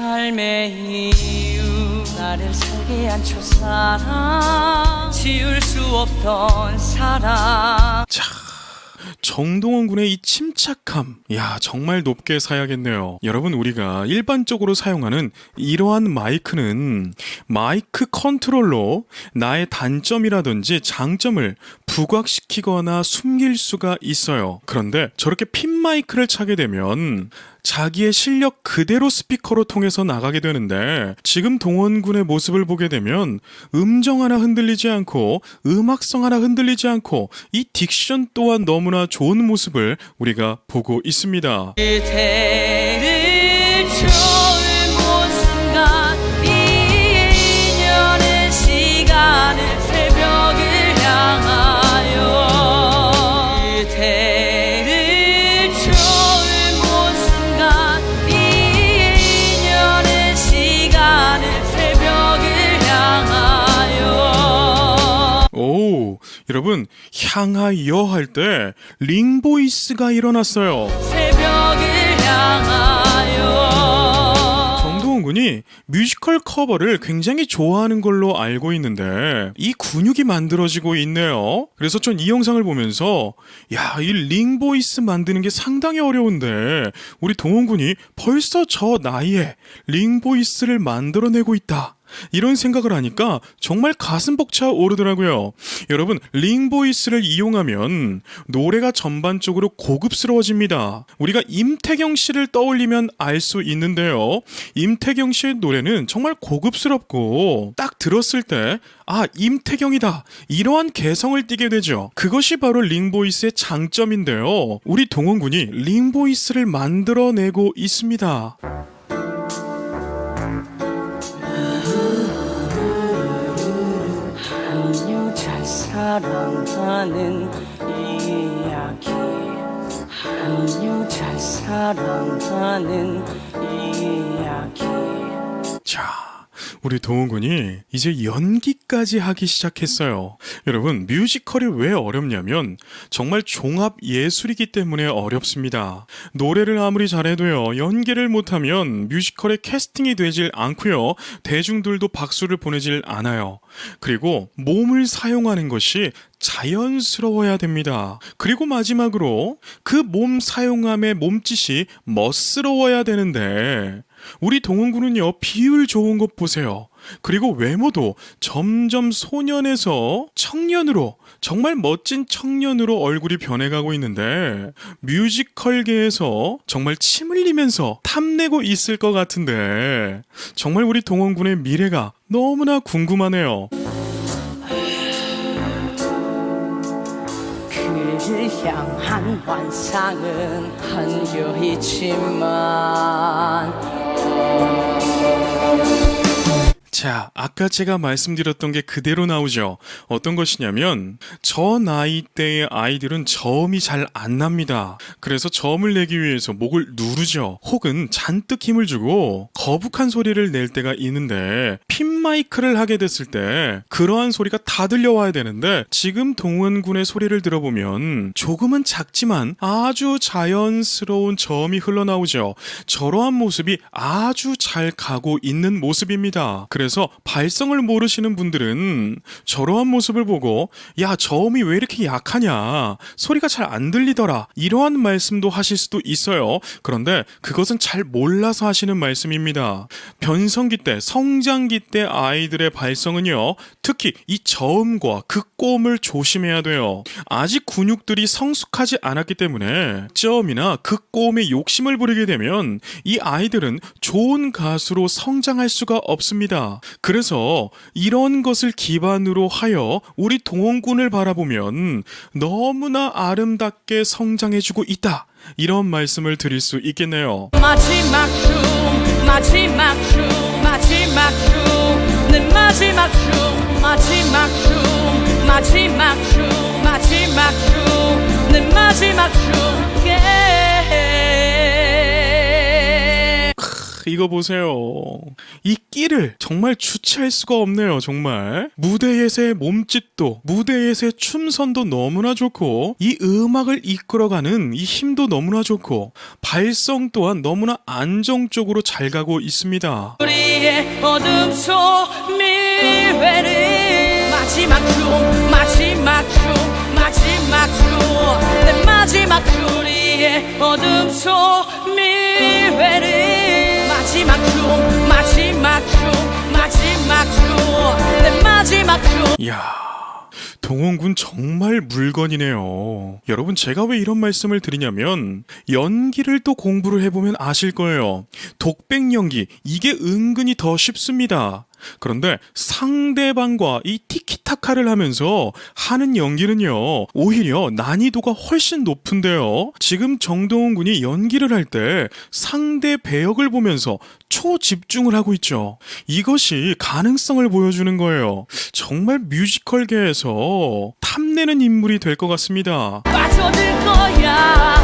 삶의 이유 나를 설계한 첫사랑 지울 수 없던 사랑 자, 정동원 군의 이 침착함, 야 정말 높게 사야겠네요. 여러분 우리가 일반적으로 사용하는 이러한 마이크는 마이크 컨트롤로 나의 단점이라든지 장점을 부각시키거나 숨길 수가 있어요. 그런데 저렇게 핀 마이크를 차게 되면 자기의 실력 그대로 스피커로 통해서 나가게 되는데 지금 동원군의 모습을 보게 되면 음정 하나 흔들리지 않고 음악성 하나 흔들리지 않고 이 딕션 또한 너무나 좋은 모습을 우리가 보고 있습니다. 여러분 향하여 할 때 링보이스가 일어났어요. 정동원 군이 뮤지컬 커버를 굉장히 좋아하는 걸로 알고 있는데 이 근육이 만들어지고 있네요. 그래서 전 이 영상을 보면서 야, 이 링보이스 만드는 게 상당히 어려운데 우리 동원 군이 벌써 저 나이에 링보이스를 만들어내고 있다. 이런 생각을 하니까 정말 가슴 벅차 오르더라고요. 여러분, 링보이스를 이용하면 노래가 전반적으로 고급스러워집니다. 우리가 임태경 씨를 떠올리면 알 수 있는데요. 임태경 씨의 노래는 정말 고급스럽고 딱 들었을 때 아, 임태경이다. 이러한 개성을 띠게 되죠. 그것이 바로 링보이스의 장점인데요. 우리 동원군이 링보이스를 만들어내고 있습니다. 사랑하는 이야기. 한 여잘 사랑하는 이야기. 자, 우리 동훈군이 이제 연기까지 하기 시작했어요. 여러분, 뮤지컬이 왜 어렵냐면 정말 종합 예술이기 때문에 어렵습니다. 노래를 아무리 잘해도요, 연기를 못하면 뮤지컬에 캐스팅이 되질 않고요, 대중들도 박수를 보내질 않아요. 그리고 몸을 사용하는 것이 자연스러워야 됩니다. 그리고 마지막으로 그 몸 사용함의 몸짓이 멋스러워야 되는데 우리 동훈군은요 비율 좋은 것 보세요. 그리고 외모도 점점 소년에서 청년으로 정말 멋진 청년으로 얼굴이 변해가고 있는데 뮤지컬계에서 정말 침 흘리면서 탐내고 있을 것 같은데 정말 우리 동원군의 미래가 너무나 궁금하네요. 향한 환상은 한겨있지만 Música 자, 아까 제가 말씀드렸던 게 그대로 나오죠. 어떤 것이냐면, 저 나이 대의 아이들은 저음이 잘 안 납니다. 그래서 저음을 내기 위해서 목을 누르죠. 혹은 잔뜩 힘을 주고 거북한 소리를 낼 때가 있는데, 핀 마이크를 하게 됐을 때, 그러한 소리가 다 들려와야 되는데, 지금 동원군의 소리를 들어보면, 조금은 작지만 아주 자연스러운 저음이 흘러나오죠. 저러한 모습이 아주 잘 가고 있는 모습입니다. 그래서 발성을 모르시는 분들은 저러한 모습을 보고 야 저음이 왜 이렇게 약하냐 소리가 잘 안 들리더라 이러한 말씀도 하실 수도 있어요. 그런데 그것은 잘 몰라서 하시는 말씀입니다. 변성기 때 성장기 때 아이들의 발성은요 특히 이 저음과 극고음을 조심해야 돼요. 아직 근육들이 성숙하지 않았기 때문에 저음이나 극고음에 욕심을 부리게 되면 이 아이들은 좋은 가수로 성장할 수가 없습니다. 그래서 이런 것을 기반으로 하여 우리 동원군을 바라보면 너무나 아름답게 성장해주고 있다. 이런 말씀을 드릴 수 있겠네요. 마지막 춤 마지막 춤 마지막 춤 내 마지막 춤 마지막 춤 마지막 춤 마지막 춤 내 마지막 춤 yeah. 이거 보세요. 이 끼를 정말 주체할 수가 없네요, 정말. 무대에서의 몸짓도, 무대에서의 춤선도 너무나 좋고, 이 음악을 이끌어가는 이 힘도 너무나 좋고, 발성 또한 너무나 안정적으로 잘 가고 있습니다. 우리의 어둠 속 미래를 마지막 춤 마지막 춤 마지막 춤내 마지막 춤 우리의 어둠 속 미래 이야, 동원군 정말 물건이네요. 여러분, 제가 왜 이런 말씀을 드리냐면, 연기를 또 공부를 해보면 아실 거예요. 독백 연기, 이게 은근히 더 쉽습니다. 그런데 상대방과 이 티키타카를 하면서 하는 연기는요, 오히려 난이도가 훨씬 높은데요. 지금 정동원 군이 연기를 할 때 상대 배역을 보면서 초집중을 하고 있죠. 이것이 가능성을 보여주는 거예요. 정말 뮤지컬계에서 탐내는 인물이 될 것 같습니다. 빠져들 거야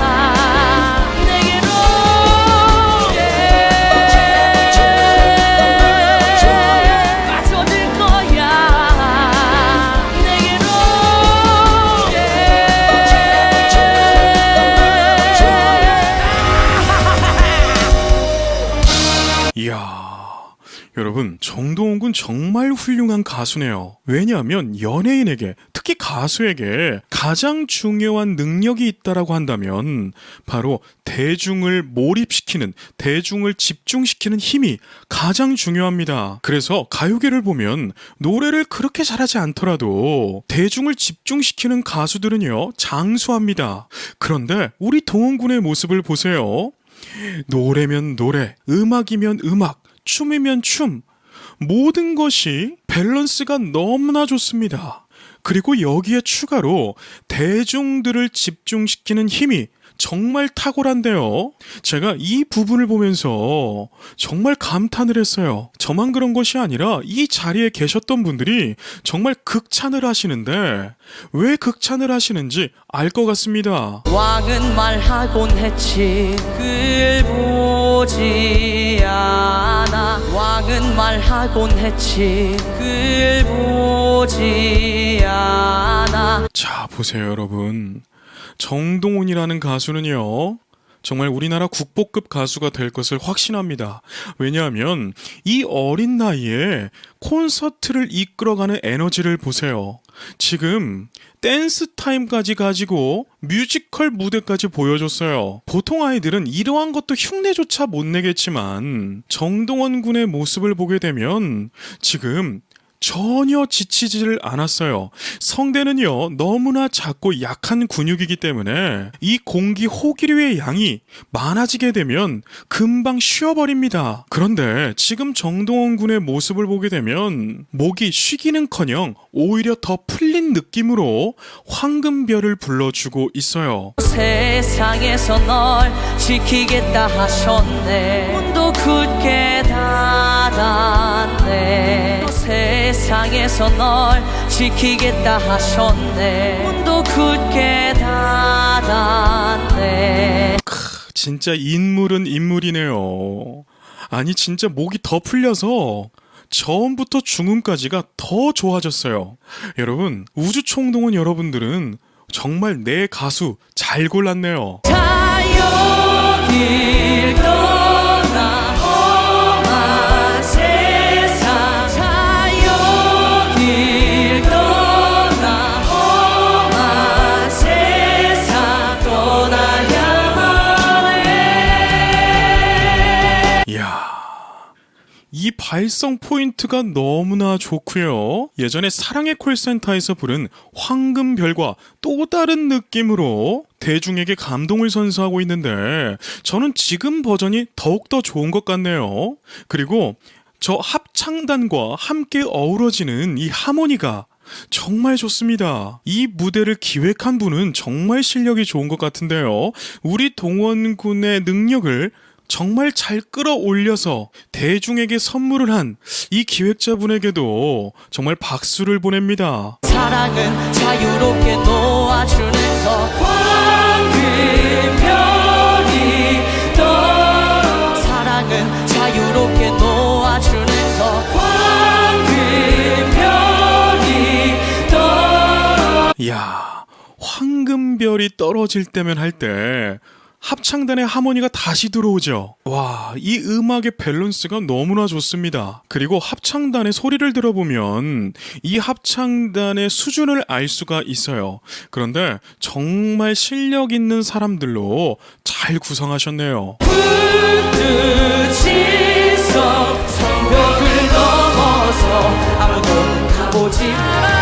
여러분, 정동원 군 정말 훌륭한 가수네요. 왜냐하면 연예인에게, 특히 가수에게 가장 중요한 능력이 있다라고 한다면 바로 대중을 몰입시키는, 대중을 집중시키는 힘이 가장 중요합니다. 그래서 가요계를 보면 노래를 그렇게 잘하지 않더라도 대중을 집중시키는 가수들은요, 장수합니다. 그런데 우리 동원 군의 모습을 보세요. 노래면 노래, 음악이면 음악, 춤이면 춤. 모든 것이 밸런스가 너무나 좋습니다. 그리고 여기에 추가로 대중들을 집중시키는 힘이 정말 탁월한데요. 제가 이 부분을 보면서 정말 감탄을 했어요. 저만 그런 것이 아니라 이 자리에 계셨던 분들이 정말 극찬을 하시는데 왜 극찬을 하시는지 알 것 같습니다. 왕은 말하곤 했지 그를 보지 않아 왕은 말하곤 했지 그를 보지 않아 자, 보세요, 여러분. 정동훈이라는 가수는요, 정말 우리나라 국보급 가수가 될 것을 확신합니다. 왜냐하면 이 어린 나이에 콘서트를 이끌어가는 에너지를 보세요. 지금 댄스 타임까지 가지고 뮤지컬 무대까지 보여줬어요. 보통 아이들은 이러한 것도 흉내조차 못 내겠지만 정동원 군의 모습을 보게 되면 지금 전혀 지치지를 않았어요. 성대는요, 너무나 작고 약한 근육이기 때문에 이 공기 호기류의 양이 많아지게 되면 금방 쉬어버립니다. 그런데 지금 정동원 군의 모습을 보게 되면 목이 쉬기는 커녕 오히려 더 풀린 느낌으로 황금별을 불러주고 있어요. 세상에서 널 지키겠다 하셨네 문도 굳게 닫았네 또 세상에서 널 지키겠다 하셨네 문도 굳게 닫았네 진짜 인물은 인물이네요. 아니, 진짜 목이 더 풀려서 처음부터 중음까지가 더 좋아졌어요. 여러분, 우주총동원 여러분들은 정말 내 가수 잘 골랐네요. 자유길 이 발성 포인트가 너무나 좋고요. 예전에 사랑의 콜센터에서 부른 황금별과 또 다른 느낌으로 대중에게 감동을 선사하고 있는데 저는 지금 버전이 더욱더 좋은 것 같네요. 그리고 저 합창단과 함께 어우러지는 이 하모니가 정말 좋습니다. 이 무대를 기획한 분은 정말 실력이 좋은 것 같은데요. 우리 동원군의 능력을 정말 잘 끌어올려서 대중에게 선물을 한 이 기획자분에게도 정말 박수를 보냅니다. 사랑은 자유롭게 놓아주는 것. 황금별이 사랑은 자유롭게 놓아주는 것. 황금별이 이야 황금별이 떨어질 때면 할 때 합창단의 하모니가 다시 들어오죠. 와, 이 음악의 밸런스가 너무나 좋습니다. 그리고 합창단의 소리를 들어보면 이 합창단의 수준을 알 수가 있어요. 그런데 정말 실력 있는 사람들로 잘 구성하셨네요. 성벽을 넘어서 아무도 가보지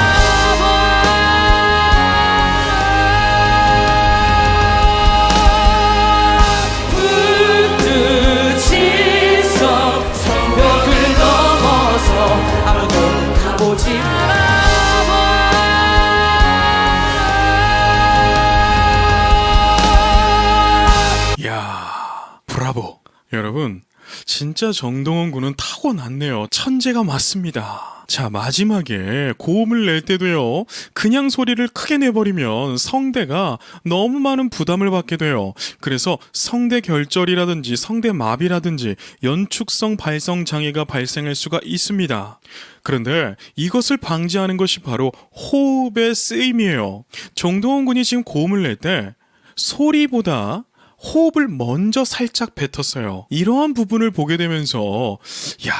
여러분, 진짜 정동원 군은 타고났네요. 천재가 맞습니다. 자, 마지막에 고음을 낼 때도요, 그냥 소리를 크게 내버리면 성대가 너무 많은 부담을 받게 돼요. 그래서 성대 결절이라든지 성대 마비라든지 연축성 발성 장애가 발생할 수가 있습니다. 그런데 이것을 방지하는 것이 바로 호흡의 쓰임이에요. 정동원 군이 지금 고음을 낼 때 소리보다 호흡을 먼저 살짝 뱉었어요. 이러한 부분을 보게 되면서, 야,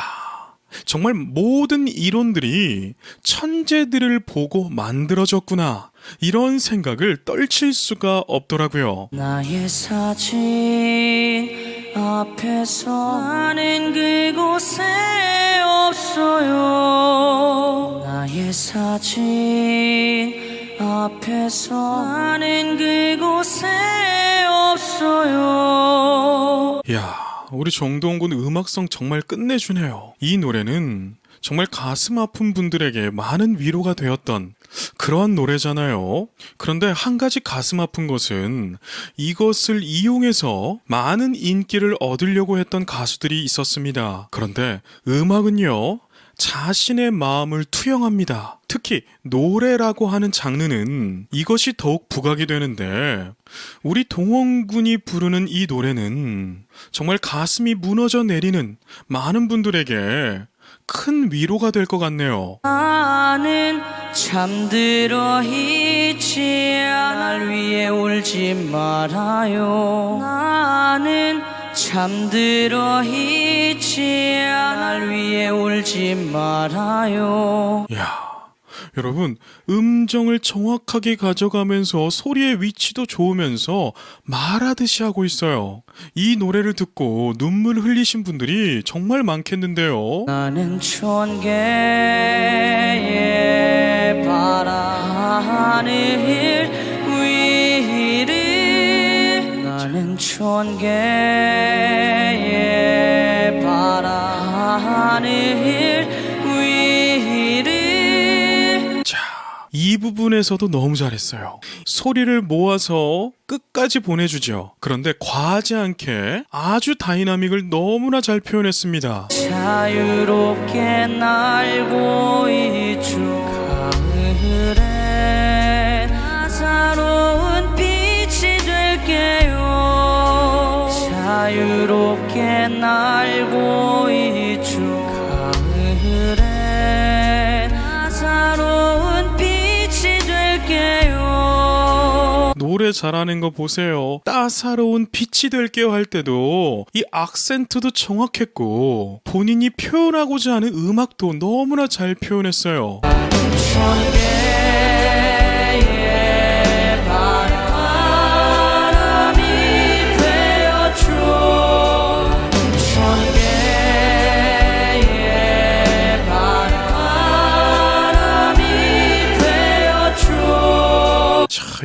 정말 모든 이론들이 천재들을 보고 만들어졌구나. 이런 생각을 떨칠 수가 없더라고요. 나의 사진 앞에서 나는 그곳에 없어요 나의 사진 앞에서 나는 그곳에 없어요 야, 우리 정동원 군 음악성 정말 끝내주네요. 이 노래는 정말 가슴 아픈 분들에게 많은 위로가 되었던 그러한 노래잖아요. 그런데 한 가지 가슴 아픈 것은 이것을 이용해서 많은 인기를 얻으려고 했던 가수들이 있었습니다. 그런데 음악은요, 자신의 마음을 투영합니다. 특히 노래라고 하는 장르는 이것이 더욱 부각이 되는데 우리 동원군이 부르는 이 노래는 정말 가슴이 무너져 내리는 많은 분들에게 큰 위로가 될 것 같네요. 나는 잠들어 있지 날 위해 울지 말아요 나는 잠들어 있지 날 위해 울지 말아요 야, 여러분 음정을 정확하게 가져가면서 소리의 위치도 좋으면서 말하듯이 하고 있어요. 이 노래를 듣고 눈물 흘리신 분들이 정말 많겠는데요. 나는 천 개의 바람 하늘 나는 천개의 바람 하늘 위를 자, 이 부분에서도 너무 잘했어요. 소리를 모아서 끝까지 보내주죠. 그런데 과하지 않게 아주 다이나믹을 너무나 잘 표현했습니다. 자유롭게 날고 있죠 자유롭게 날고 있죠 가을에 나사로운 빛이 될게요 노래 잘하는 거 보세요. 따사로운 빛이 될게요 할 때도 이 악센트도 정확했고 본인이 표현하고자 하는 음악도 너무나 잘 표현했어요.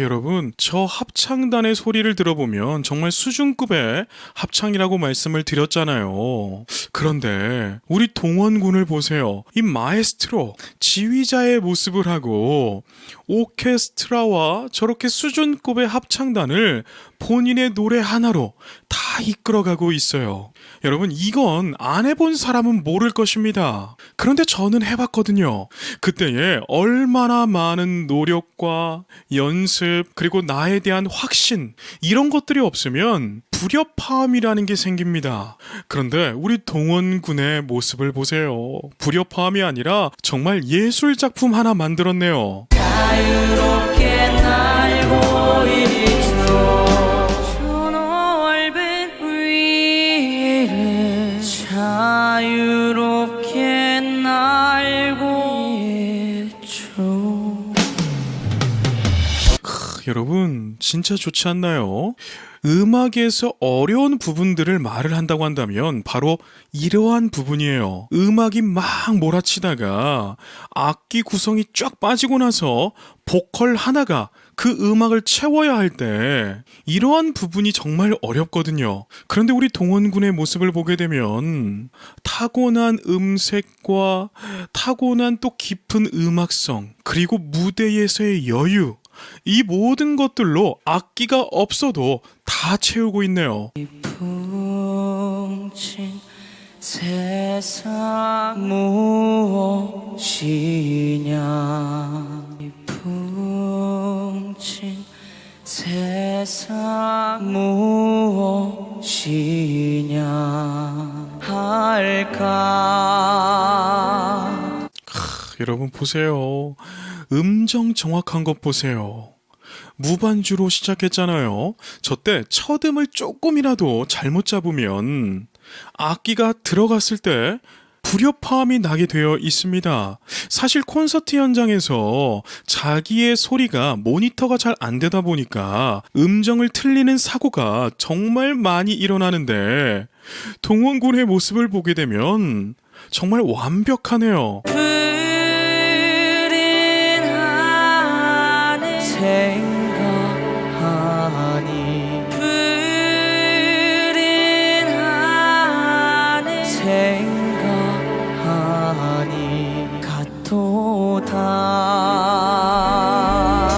여러분, 저 합창단의 소리를 들어보면 정말 수준급의 합창이라고 말씀을 드렸잖아요. 그런데 우리 동원군을 보세요. 이 마에스트로 지휘자의 모습을 하고 오케스트라와 저렇게 수준급의 합창단을 본인의 노래 하나로 다 이끌어가고 있어요. 여러분, 이건 안 해본 사람은 모를 것입니다. 그런데 저는 해봤거든요. 그때에 얼마나 많은 노력과 연습, 그리고 나에 대한 확신, 이런 것들이 없으면 불협화음이라는 게 생깁니다. 그런데 우리 동원군의 모습을 보세요. 불협화음이 아니라 정말 예술 작품 하나 만들었네요. 여러분 진짜 좋지 않나요? 음악에서 어려운 부분들을 말을 한다고 한다면 바로 이러한 부분이에요. 음악이 막 몰아치다가 악기 구성이 쫙 빠지고 나서 보컬 하나가 그 음악을 채워야 할 때 이러한 부분이 정말 어렵거든요. 그런데 우리 동원군의 모습을 보게 되면 타고난 음색과 타고난 또 깊은 음악성 그리고 무대에서의 여유 이 모든 것들로 악기가 없어도 다 채우고 있네요. 뭉친 세상 무엇이냐 이 뭉친 세상 무엇이냐 할까 여러분 보세요. 음정 정확한 것 보세요. 무반주로 시작했잖아요. 저 때 첫 음을 조금이라도 잘못 잡으면 악기가 들어갔을 때 불협화음이 나게 되어 있습니다. 사실 콘서트 현장에서 자기의 소리가 모니터가 잘 안 되다 보니까 음정을 틀리는 사고가 정말 많이 일어나는데 동원군의 모습을 보게 되면 정말 완벽하네요. 생각하니 푸른 하늘 생각하니 같도다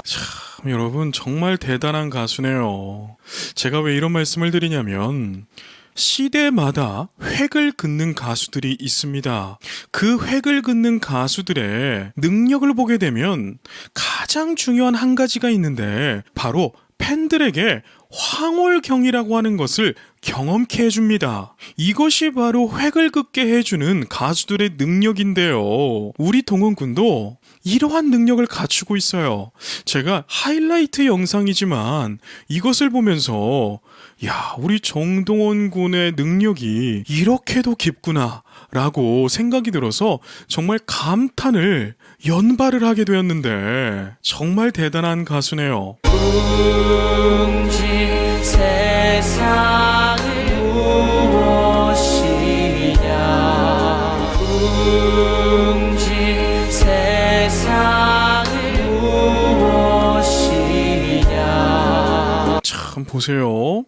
참, 여러분 정말 대단한 가수네요. 제가 왜 이런 말씀을 드리냐면 시대마다 획을 긋는 가수들이 있습니다. 그 획을 긋는 가수들의 능력을 보게 되면 가장 중요한 한 가지가 있는데 바로 팬들에게 황홀경이라고 하는 것을 경험케 해줍니다. 이것이 바로 획을 긋게 해주는 가수들의 능력인데요. 우리 동원군도 이러한 능력을 갖추고 있어요. 제가 하이라이트 영상이지만 이것을 보면서 야, 우리 정동원 군의 능력이 이렇게도 깊구나 라고 생각이 들어서 정말 감탄을 연발을 하게 되었는데 정말 대단한 가수네요. 세상 보세요.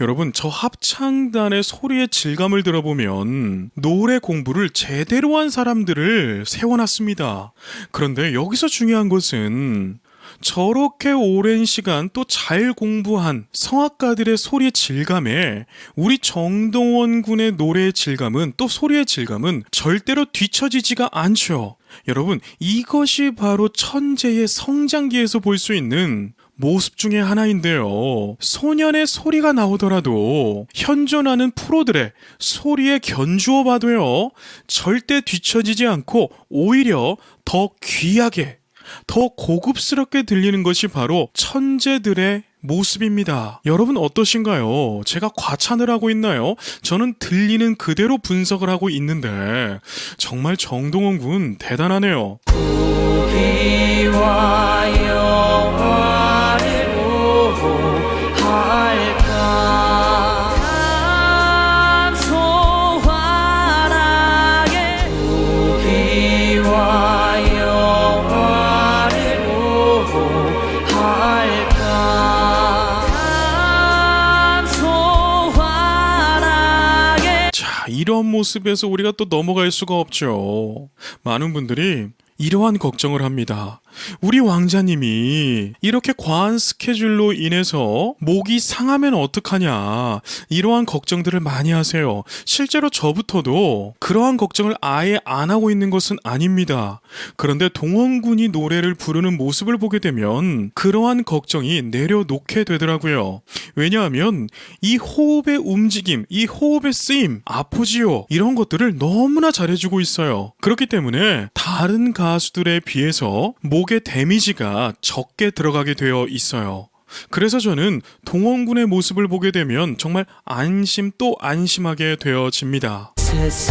여러분 저 합창단의 소리의 질감을 들어보면 노래 공부를 제대로 한 사람들을 세워놨습니다. 그런데 여기서 중요한 것은 저렇게 오랜 시간 또 잘 공부한 성악가들의 소리의 질감에 우리 정동원 군의 노래의 질감은 또 소리의 질감은 절대로 뒤처지지가 않죠. 여러분 이것이 바로 천재의 성장기에서 볼 수 있는 모습 중에 하나인데요. 소년의 소리가 나오더라도 현존하는 프로들의 소리에 견주어 봐도요. 절대 뒤처지지 않고 오히려 더 귀하게 더 고급스럽게 들리는 것이 바로 천재들의 모습입니다. 여러분 어떠신가요? 제가 과찬을 하고 있나요? 저는 들리는 그대로 분석을 하고 있는데 정말 정동원 군 대단하네요. 이런 모습에서 우리가 또 넘어갈 수가 없죠. 많은 분들이 이러한 걱정을 합니다. 우리 왕자님이 이렇게 과한 스케줄로 인해서 목이 상하면 어떡하냐. 이러한 걱정들을 많이 하세요. 실제로 저부터도 그러한 걱정을 아예 안 하고 있는 것은 아닙니다. 그런데 동원군이 노래를 부르는 모습을 보게 되면 그러한 걱정이 내려놓게 되더라고요. 왜냐하면 이 호흡의 움직임, 이 호흡의 쓰임, 아포지오 이런 것들을 너무나 잘해주고 있어요. 그렇기 때문에 다른 가수들에 비해서 목의 데미지가 적게 들어가게 되어 있어요. 그래서 저는 동원군의 모습을 보게 되면 정말 안심 또 안심하게 되어집니다. 세상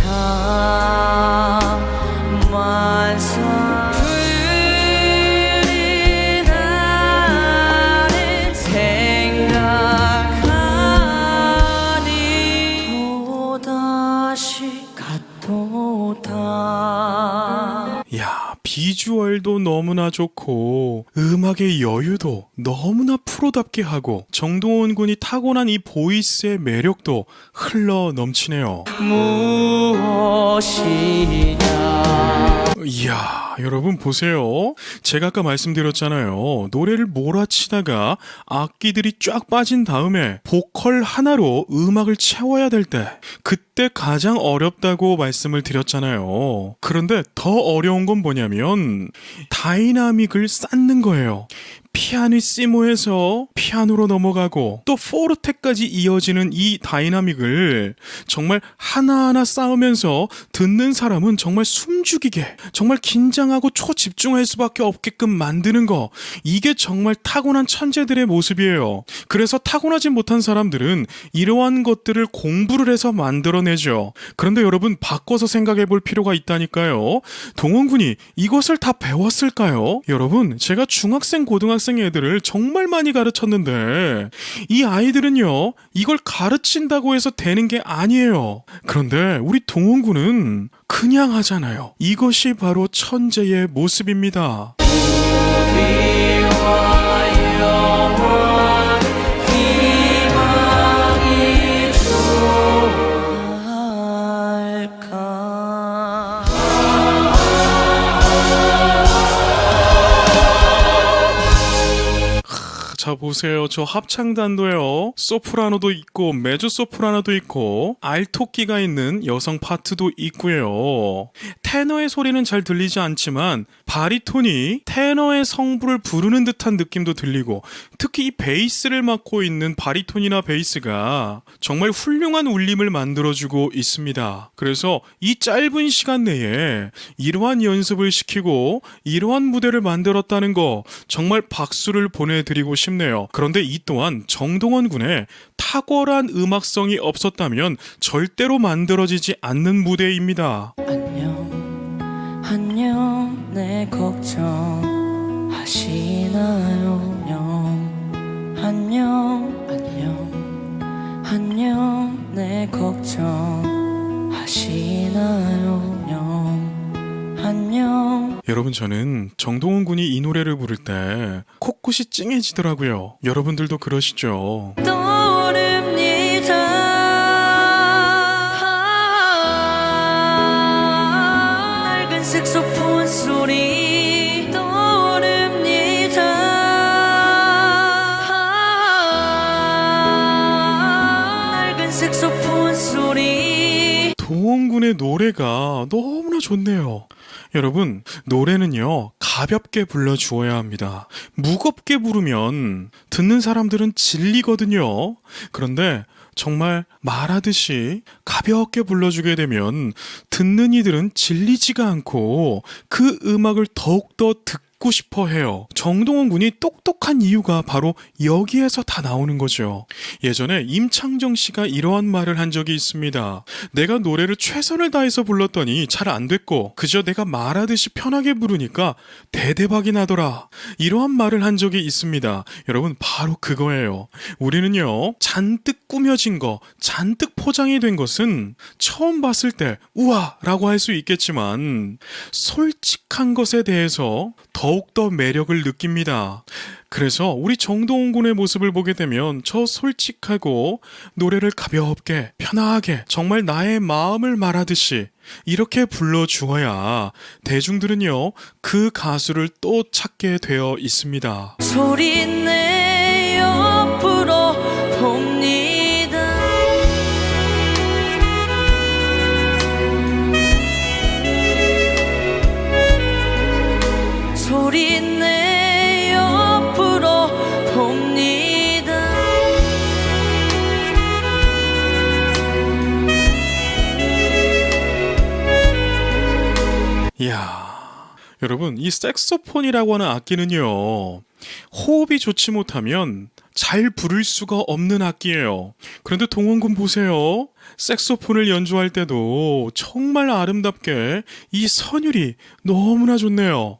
비주얼도 너무나 좋고 음악의 여유도 너무나 프로답게 하고 정동원 군이 타고난 이 보이스의 매력도 흘러 넘치네요. 무엇이냐 이야, 여러분 보세요. 제가 아까 말씀드렸잖아요. 노래를 몰아치다가 악기들이 쫙 빠진 다음에 보컬 하나로 음악을 채워야 될 때, 그때 가장 어렵다고 말씀을 드렸잖아요. 그런데 더 어려운 건 뭐냐면, 다이나믹을 쌓는 거예요. 피아니시모에서 피아노로 넘어가고 또 포르테까지 이어지는 이 다이나믹을 정말 하나하나 쌓으면서 듣는 사람은 정말 숨죽이게 정말 긴장하고 초집중할 수밖에 없게끔 만드는 거 이게 정말 타고난 천재들의 모습이에요. 그래서 타고나지 못한 사람들은 이러한 것들을 공부를 해서 만들어내죠. 그런데 여러분 바꿔서 생각해 볼 필요가 있다니까요. 동원군이 이것을 다 배웠을까요? 여러분 제가 중학생 고등학생 애들을 정말 많이 가르쳤는데 이 아이들은요 이걸 가르친다고 해서 되는 게 아니에요. 그런데 우리 동원군은 그냥 하잖아요. 이것이 바로 천재의 모습입니다. 자 보세요. 저 합창단도요. 소프라노도 있고 메조 소프라노도 있고 알토끼가 있는 여성 파트도 있고요. 테너의 소리는 잘 들리지 않지만 바리톤이 테너의 성부를 부르는 듯한 느낌도 들리고 특히 이 베이스를 맡고 있는 바리톤이나 베이스가 정말 훌륭한 울림을 만들어주고 있습니다. 그래서 이 짧은 시간 내에 이러한 연습을 시키고 이러한 무대를 만들었다는 거 정말 박수를 보내드리고 싶 네요. 그런데 이 또한 정동원 군의 탁월한 음악성이 없었다면 절대로 만들어지지 않는 무대입니다. 안녕 안녕 내 걱정 하시나요 녕 안녕 안녕 안녕 내 걱정 하시나요 녕 안녕 여러분 저는 정동원 군이 이 노래를 부를 때 코끝이 찡해지더라고요. 여러분들도 그러시죠? 떠오릅니다 낡은 색소 군의 노래가 너무나 좋네요. 여러분, 노래는요, 가볍게 불러주어야 합니다. 무겁게 부르면 듣는 사람들은 질리거든요. 그런데 정말 말하듯이 가볍게 불러주게 되면 듣는 이들은 질리지가 않고 그 음악을 더욱더 듣고 싶어 해요. 정동원 군이 똑똑한 이유가 바로 여기에서 다 나오는 거죠. 예전에 임창정 씨가 이러한 말을 한 적이 있습니다. 내가 노래를 최선을 다해서 불렀더니 잘 안 됐고 그저 내가 말하듯이 편하게 부르니까 대대박이 나더라. 이러한 말을 한 적이 있습니다. 여러분 바로 그거예요. 우리는요 잔뜩 꾸며진 거, 잔뜩 포장이 된 것은 처음 봤을 때 우와라고 할 수 있겠지만 솔직한 것에 대해서 더욱더 매력을 느낍니다. 그래서 우리 정동원 군의 모습을 보게 되면 저 솔직하고 노래를 가볍게 편하게 정말 나의 마음을 말하듯이 이렇게 불러주어야 대중들은요 그 가수를 또 찾게 되어 있습니다. 소리 내 여러분 이 색소폰이라고 하는 악기는요 호흡이 좋지 못하면 잘 부를 수가 없는 악기예요. 그런데 동원군 보세요. 색소폰을 연주할 때도 정말 아름답게 이 선율이 너무나 좋네요.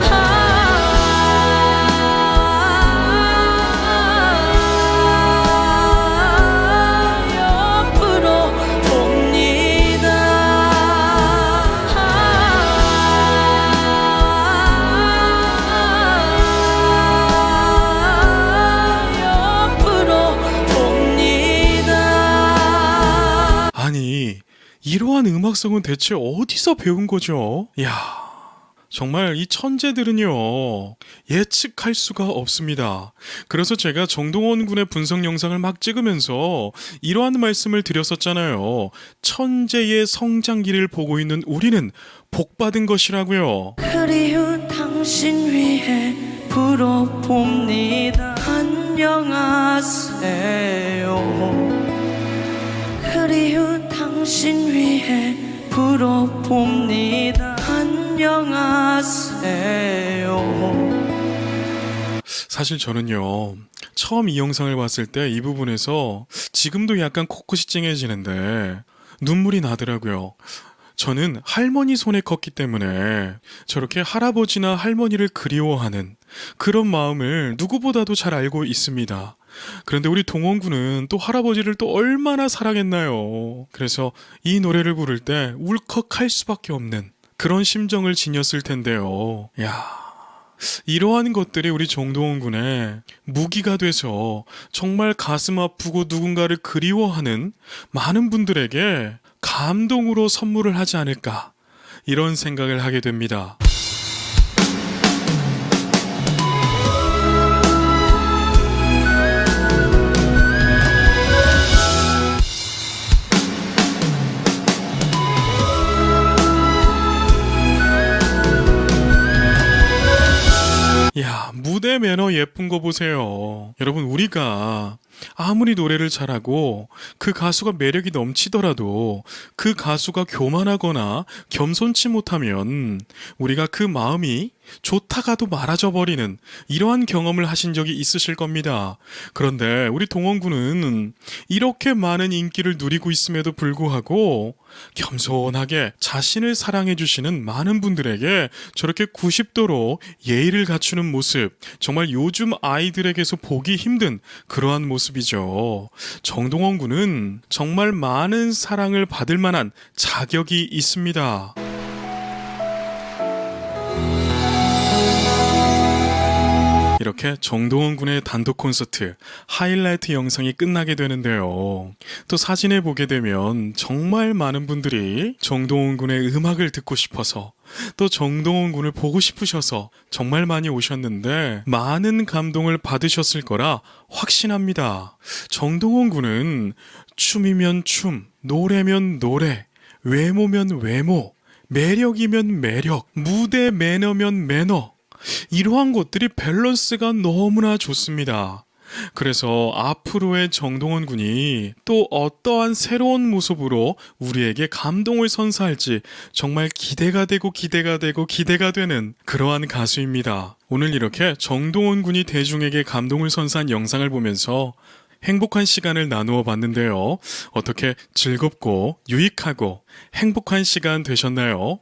이러한 음악성은 대체 어디서 배운 거죠? 야 정말 이 천재들은요 예측할 수가 없습니다. 그래서 제가 정동원 군의 분석 영상을 막 찍으면서 이러한 말씀을 드렸었잖아요. 천재의 성장기를 보고 있는 우리는 복받은 것이라고요. 그리운 당신 위해 불어봅니다 안녕하세요 그리운 당 신 위해 불어봅니다 안녕하세요 사실 저는요 처음 이 영상을 봤을 때 이 부분에서 지금도 약간 코끝이 찡해지는데 눈물이 나더라고요. 저는 할머니 손에 컸기 때문에 저렇게 할아버지나 할머니를 그리워하는 그런 마음을 누구보다도 잘 알고 있습니다. 그런데 우리 동원군은 또 할아버지를 또 얼마나 사랑했나요? 그래서 이 노래를 부를 때 울컥할 수밖에 없는 그런 심정을 지녔을 텐데요. 야. 이러한 것들이 우리 정동원 군의 무기가 돼서 정말 가슴 아프고 누군가를 그리워하는 많은 분들에게 감동으로 선물을 하지 않을까 이런 생각을 하게 됩니다. 야, 무대 매너 예쁜 거 보세요. 여러분, 우리가 아무리 노래를 잘하고 그 가수가 매력이 넘치더라도 그 가수가 교만하거나 겸손치 못하면 우리가 그 마음이 좋다가도 말아져 버리는 이러한 경험을 하신 적이 있으실 겁니다. 그런데 우리 동원군은 이렇게 많은 인기를 누리고 있음에도 불구하고 겸손하게 자신을 사랑해 주시는 많은 분들에게 저렇게 90도로 예의를 갖추는 모습 정말 요즘 아이들에게서 보기 힘든 그러한 모습 이죠. 정동원 군은 정말 많은 사랑을 받을 만한 자격이 있습니다. 이렇게 정동원 군의 단독 콘서트 하이라이트 영상이 끝나게 되는데요. 또 사진에 보게 되면 정말 많은 분들이 정동원 군의 음악을 듣고 싶어서 또 정동원 군을 보고 싶으셔서 정말 많이 오셨는데 많은 감동을 받으셨을 거라 확신합니다. 정동원 군은 춤이면 춤, 노래면 노래, 외모면 외모, 매력이면 매력, 무대 매너면 매너, 이러한 것들이 밸런스가 너무나 좋습니다. 그래서 앞으로의 정동원 군이 또 어떠한 새로운 모습으로 우리에게 감동을 선사할지 정말 기대가 되고 기대가 되고 기대가 되는 그러한 가수입니다. 오늘 이렇게 정동원 군이 대중에게 감동을 선사한 영상을 보면서 행복한 시간을 나누어 봤는데요. 어떻게 즐겁고 유익하고 행복한 시간 되셨나요?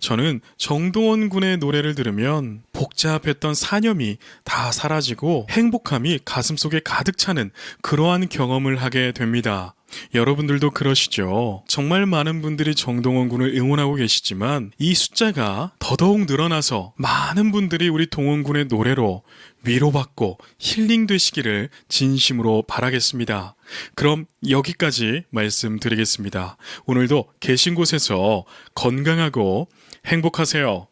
저는 정동원 군의 노래를 들으면 복잡했던 사념이 다 사라지고 행복함이 가슴속에 가득 차는 그러한 경험을 하게 됩니다. 여러분들도 그러시죠? 정말 많은 분들이 정동원 군을 응원하고 계시지만 이 숫자가 더더욱 늘어나서 많은 분들이 우리 동원 군의 노래로 위로받고 힐링되시기를 진심으로 바라겠습니다. 그럼 여기까지 말씀드리겠습니다. 오늘도 계신 곳에서 건강하고 행복하세요.